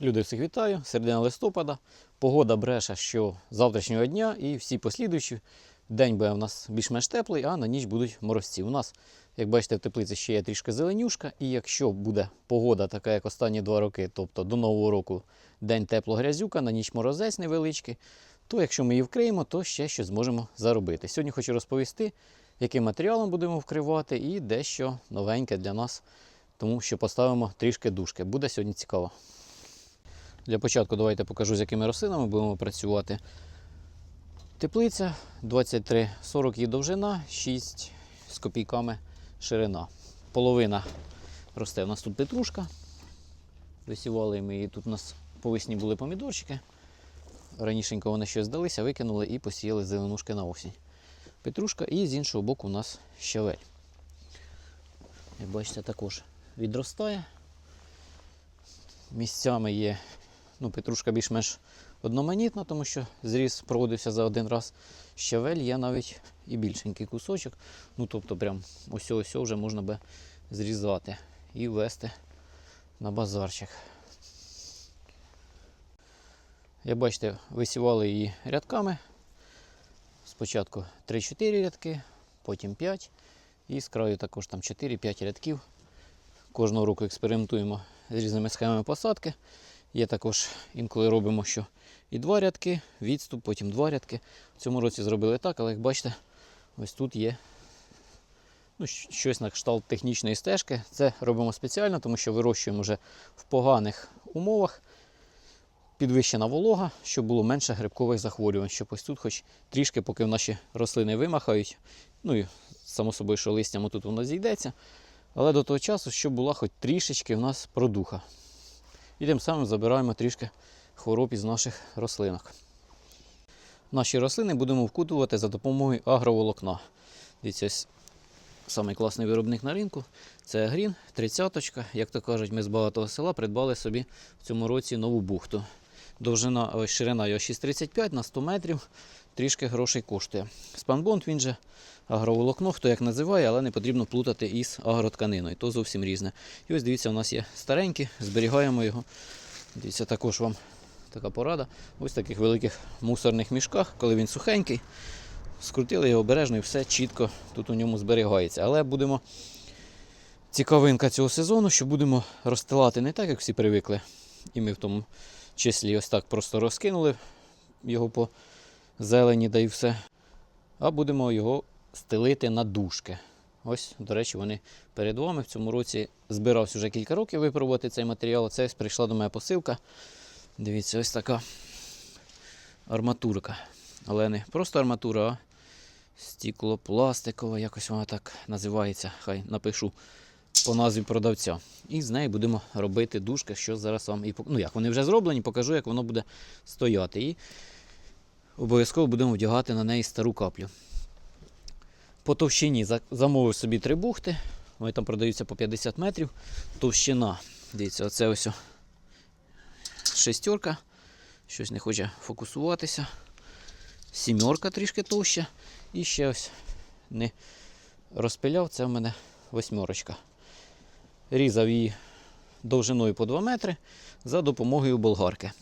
Люди всіх вітаю, середина листопада. Погода бреше, що завтрашнього дня і всі послідуючі. День буде у нас більш-менш теплий, а на ніч будуть морозці. У нас, як бачите, в теплиці ще є трішки зеленюшка, і якщо буде погода така, як останні два роки, тобто до Нового року день тепло грязюка, на ніч морозець невеличкий, то якщо ми її вкриємо, то ще щось зможемо заробити. Сьогодні хочу розповісти, яким матеріалом будемо вкривати, і дещо новеньке для нас, тому що поставимо трішки дужки. Буде сьогодні цікаво. Для початку давайте покажу, з якими рослинами будемо працювати. Теплиця 23,40 її довжина, 6 з копійками ширина. Половина росте. У нас тут петрушка. Висівали ми її. Тут у нас по весні були помідорчики. Ранішенько вони щось здалися, викинули і посіяли зеленушки на осінь. Петрушка і з іншого боку у нас щавель. Як бачите, також відростає. Місцями є ну, петрушка більш-менш одноманітна, тому що зріз проводився за один раз. Щавель є навіть і більшенький кусочок. Ну, тобто, прям ось ось вже можна би зрізати і вести на базарчик. Як бачите, висівали її рядками. Спочатку 3-4 рядки, потім 5. І з краю також там 4-5 рядків. Кожного року експериментуємо з різними схемами посадки. Є також інколи робимо, що і два рядки, відступ, потім два рядки. В цьому році зробили так, але як бачите, ось тут є ну, щось на кшталт технічної стежки. Це робимо спеціально, тому що вирощуємо вже в поганих умовах. Підвищена волога, щоб було менше грибкових захворювань, щоб ось тут, хоч трішки, поки наші рослини вимахають. Ну і само собою, що листям тут воно зійдеться. Але до того часу, щоб була хоч трішечки в нас продуха. І тим самим забираємо трішки хвороб із наших рослинок. Наші рослини будемо вкутувати за допомогою агроволокна. Дивіться, ось самий класний виробник на ринку. Це Агрін, 30 Як то кажуть, ми з багатого села придбали собі в цьому році нову бухту. Довжина, ширина його 6,35 на 100 метрів. Трішки грошей коштує. Спанбонд він же агроволокно, хто як називає, але не потрібно плутати із агротканиною. То зовсім різне. І ось дивіться, у нас є старенькі, зберігаємо його. Дивіться, також вам така порада. Ось в таких великих мусорних мішках, коли він сухенький. Скрутили його обережно і все чітко тут у ньому зберігається. Але будемо. Цікавинка цього сезону, що будемо розстилати не так, як всі привикли. І ми в тому числі ось так просто розкинули його по зелені, да і все. А будемо його стелити на дужки. Ось, до речі, вони перед вами в цьому році збирався вже кілька років випробувати цей матеріал. Це ось прийшла до мене посилка. Дивіться, ось така арматурка. Але не просто арматура, а стіклопластикова, якось вона так називається. Хай напишу по назві продавця. І з неї будемо робити дужки, що зараз вам і Ну як вони вже зроблені, покажу, як воно буде стояти. І обов'язково будемо вдягати на неї стару каплю. По товщині замовив собі три бухти. Вони там продаються по 50 метрів. Товщина. Дивіться, оце ось шестерка. Щось не хоче фокусуватися. Сімерка трішки товща. І ще ось не розпиляв. Це в мене восьмерочка. Різав її довжиною по 2 метри за допомогою болгарки.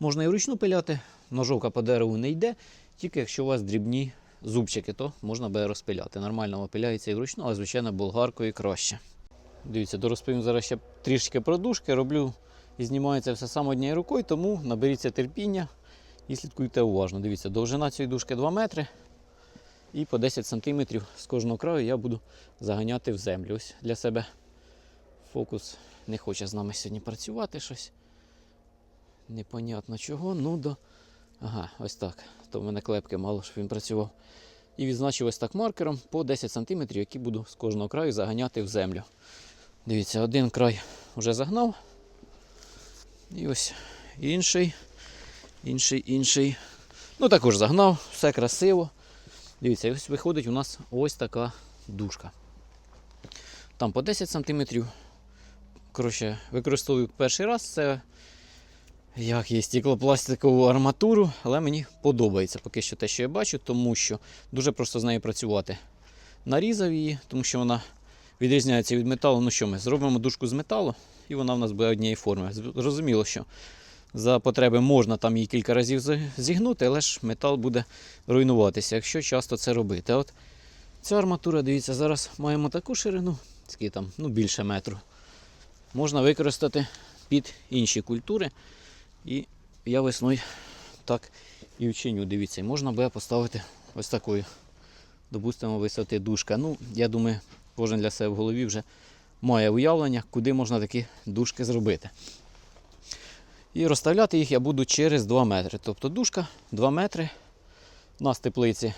Можна і вручну пиляти, ножовка по дереву не йде, тільки якщо у вас дрібні зубчики, то можна буде розпиляти. Нормально опиляється і вручну, але звичайно болгаркою краще. Дивіться, дорозповім зараз ще трішки про дужки. Роблю і знімається все саме однією рукою, тому наберіться терпіння і слідкуйте уважно. Дивіться, довжина цієї дужки 2 метри. І по 10 см з кожного краю я буду заганяти в землю. Ось для себе фокус не хоче з нами сьогодні працювати щось. Непонятно чого. Ну до. Ага, ось так. То в мене клепки мало, щоб він працював. І відзначив ось так маркером по 10 см, які буду з кожного краю заганяти в землю. Дивіться, один край вже загнав. І ось інший, інший, інший. Ну також загнав, все красиво. Дивіться, ось виходить у нас ось така дужка. Там по 10 см. Коротше, використовую перший раз. Це як є стеклопластикову арматуру, але мені подобається поки що те, що я бачу, тому що дуже просто з нею працювати. Нарізав її, тому що вона відрізняється від металу. Ну що ми? Зробимо дужку з металу і вона в нас буде однієї форми. Зрозуміло, що за потреби можна там її кілька разів зігнути, але ж метал буде руйнуватися, якщо часто це робити. От ця арматура, дивіться, зараз маємо таку ширину, скільки там, ну більше метру. Можна використати під інші культури. І я весною так і вчиню. Дивіться, можна буде поставити ось такою, допустимо, висоти дужка. Ну, я думаю, кожен для себе в голові вже має уявлення, куди можна такі дужки зробити. І розставляти їх я буду через 2 метри. Тобто дужка 2 метри. У нас теплиці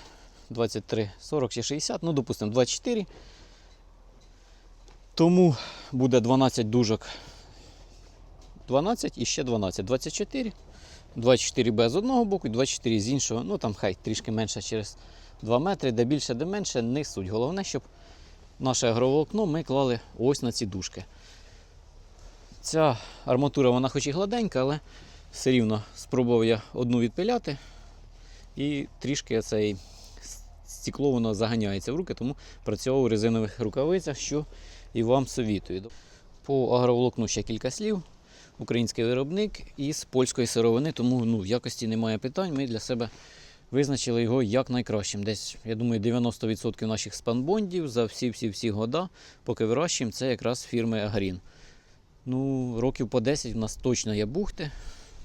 23, 40 чи 60, ну, допустимо, 24. Тому буде 12 дужок 12 і ще 12, 24. 24 Б з одного боку і 24 з іншого. Ну там хай трішки менше через 2 метри, де більше, де менше, не суть. Головне, щоб наше агроволокно ми клали ось на ці дужки. Ця арматура, вона хоч і гладенька, але все рівно спробував я одну відпиляти. І трішки цей стекло воно заганяється в руки, тому працював у резинових рукавицях, що і вам совітую. По агроволокну ще кілька слів український виробник із польської сировини, тому ну, в якості немає питань. Ми для себе визначили його як найкращим. Десь, я думаю, 90% наших спанбондів за всі-всі-всі года, поки вирощуємо, це якраз фірми Агрін. Ну, років по 10 в нас точно є бухти.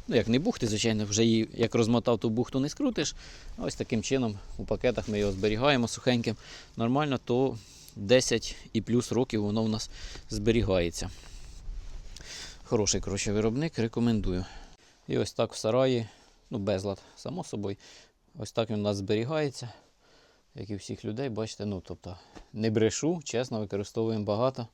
Ну, як не бухти, звичайно, вже її як розмотав, ту бухту не скрутиш. Ось таким чином у пакетах ми його зберігаємо сухеньким. Нормально, то 10 і плюс років воно в нас зберігається. Хороший коротше, виробник, рекомендую. І ось так в сараї, ну безлад, само собою. Ось так він у нас зберігається, як і всіх людей, бачите, ну тобто не брешу, чесно, використовуємо багато.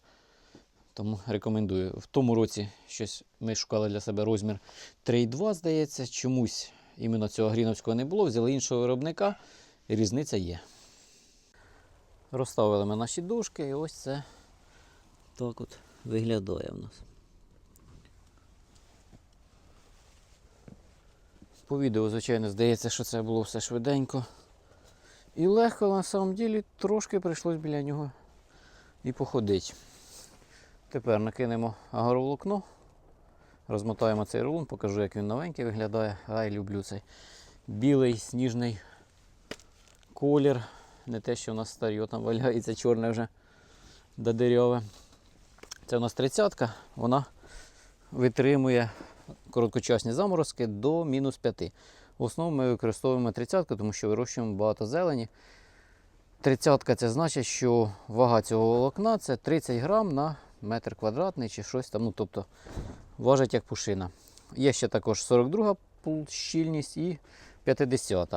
Тому рекомендую. В тому році щось ми шукали для себе розмір 3,2, здається. Чомусь іменно цього гріновського не було. Взяли іншого виробника, і різниця є. Розставили ми наші дужки, і ось це так от виглядає в нас. По відео, звичайно, здається, що це було все швиденько. І легко, на самом ділі, трошки прийшлось біля нього і походити. Тепер накинемо агроволокно, розмотаємо цей рулон, покажу, як він новенький виглядає. Ай, люблю цей білий сніжний колір. Не те, що у нас старі, там валяється чорне вже додерьове. Це у нас тридцятка, вона витримує короткочасні заморозки до мінус 5. В основному ми використовуємо тридцятку, тому що вирощуємо багато зелені. Тридцятка це значить, що вага цього волокна це 30 грам на метр квадратний чи щось там. Ну, тобто важить як пушина. Є ще також 42 щільність і 50.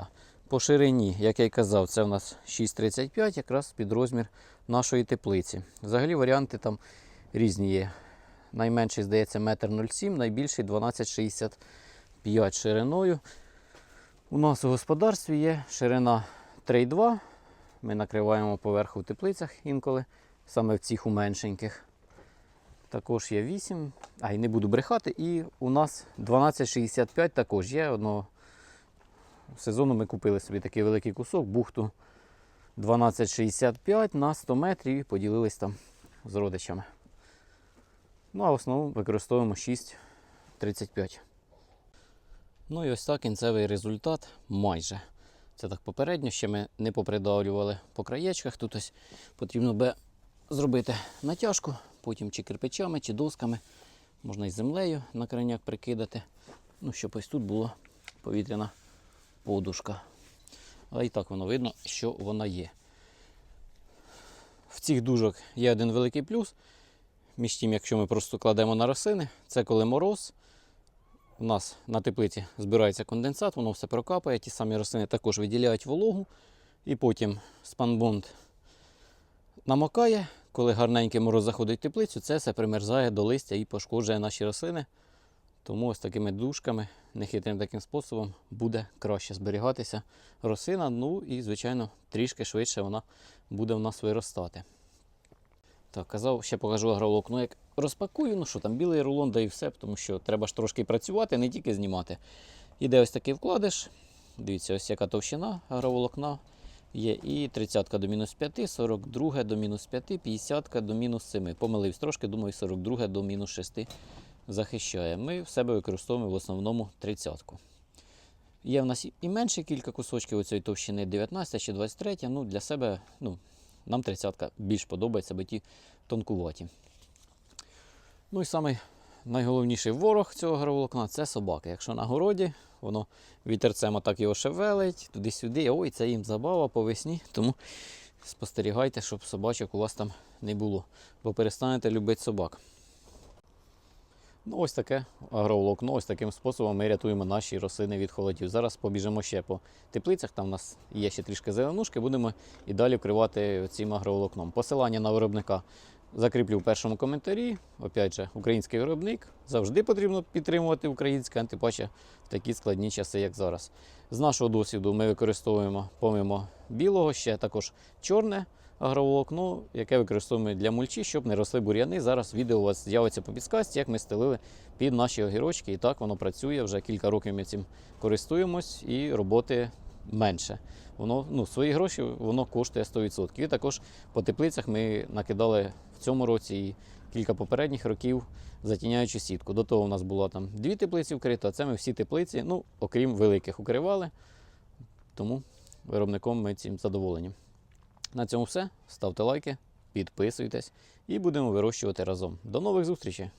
По ширині, як я й казав, це у нас 6,35, якраз під розмір нашої теплиці. Взагалі варіанти там різні є. Найменший, здається, 1,07 м, найбільший 12,65 шириною. У нас у господарстві є ширина 3,2. Ми накриваємо поверху в теплицях інколи, саме в цих уменшеньких. Також є 8, а й не буду брехати. І у нас 12,65 також є. Одного сезону ми купили собі такий великий кусок, бухту 12,65 на 100 метрів і поділились там з родичами. Ну, а в основному використовуємо 6,35. Ну і ось так кінцевий результат майже. Це так попередньо, ще ми не попридавлювали по краєчках. Тут ось потрібно би зробити натяжку, потім чи кирпичами, чи досками. Можна і землею на краняк прикидати. Ну, щоб ось тут була повітряна подушка. Але і так воно видно, що вона є. В цих дужок є один великий плюс. Між тим, якщо ми просто кладемо на рослини, це коли мороз. У нас на теплиці збирається конденсат, воно все прокапає. Ті самі рослини також виділяють вологу. І потім спанбонд намокає. Коли гарненький мороз заходить в теплицю, це все примерзає до листя і пошкоджує наші рослини. Тому ось такими дужками, нехитрим таким способом, буде краще зберігатися рослина. Ну і, звичайно, трішки швидше вона буде в нас виростати. Так, казав, ще покажу агроволокно, як розпакую. Ну що там, білий рулон, да і все, тому що треба ж трошки працювати, не тільки знімати. Іде ось такий вкладиш. Дивіться, ось яка товщина агроволокна. Є і 30 до мінус 5, 42 до мінус 5, 50 до мінус 7. Помилився трошки, думаю, 42 до мінус 6 захищає. Ми в себе використовуємо в основному 30. Є в нас і- менше кілька кусочків оцієї товщини 19 чи 23. Ну, для себе ну, нам 30-ка більш подобається, бо ті тонкуваті. Ну і самий найголовніший ворог цього граволокна це собаки. Якщо на городі, воно вітерцем отак його шевелить, туди-сюди. Ой, це їм забава по весні. Тому спостерігайте, щоб собачок у вас там не було, бо перестанете любити собак. Ну, ось таке агроволокно, ось таким способом ми рятуємо наші рослини від холодів. Зараз побіжимо ще по теплицях, там у нас є ще трішки зеленушки, будемо і далі вкривати цим агроволокном. Посилання на виробника закріплю в першому коментарі. Опять же, український виробник. Завжди потрібно підтримувати українське, а тим паче в такі складні часи, як зараз. З нашого досвіду ми використовуємо помимо білого ще також чорне агроволокно, яке використовуємо для мульчі, щоб не росли бур'яни. Зараз відео у вас з'явиться по підсказці, як ми стелили під наші огірочки. І так воно працює. Вже кілька років ми цим користуємось і роботи менше. Воно ну, свої гроші воно коштує 100%. І також по теплицях ми накидали в цьому році і кілька попередніх років затіняючи сітку. До того у нас було там дві теплиці вкрито, а це ми всі теплиці, ну, окрім великих, укривали. Тому виробником ми цим задоволені. На цьому все. Ставте лайки, підписуйтесь і будемо вирощувати разом. До нових зустрічей!